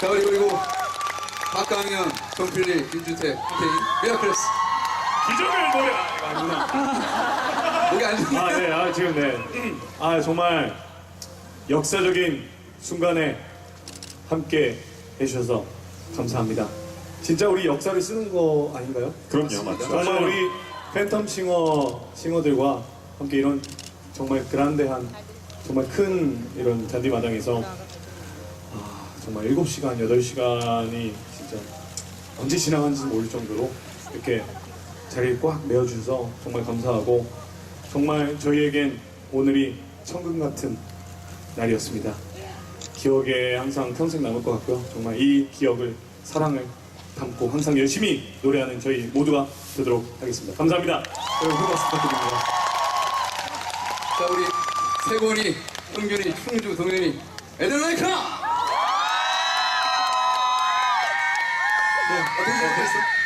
자, 그리고, 그리고, 박강현, 정필리, 김주태, 한태인, 미라클스. 기적을 노래 아, 아니구나. 여기 앉은 아, 네, 아, 지금 네. 아, 정말 역사적인 순간에 함께 해주셔서 감사합니다. 진짜 우리 역사를 쓰는 거 아닌가요? 그럼요, 맞죠. 정말 우리 팬텀 싱어, 싱어들과 함께 이런 정말 그란데한 정말 큰 이런 잔디마당에서 아, 정말 7시간, 8시간이 진짜 언제 지나간지 모를 정도로 이렇게 자리를 꽉 메워주셔서 정말 감사하고 정말 저희에겐 오늘이 천금 같은 날이었습니다. 기억에 항상 평생 남을 것 같고요. 정말 이 기억을 사랑을 담고 항상 열심히 노래하는 저희 모두가 되도록 하겠습니다. 감사합니다. 여러분 큰 박수 부탁드립니다. 자, 우리 세곤이, 흥균이, 충주, 동현이, 에들라이카! 네, 어떻게 생각했어?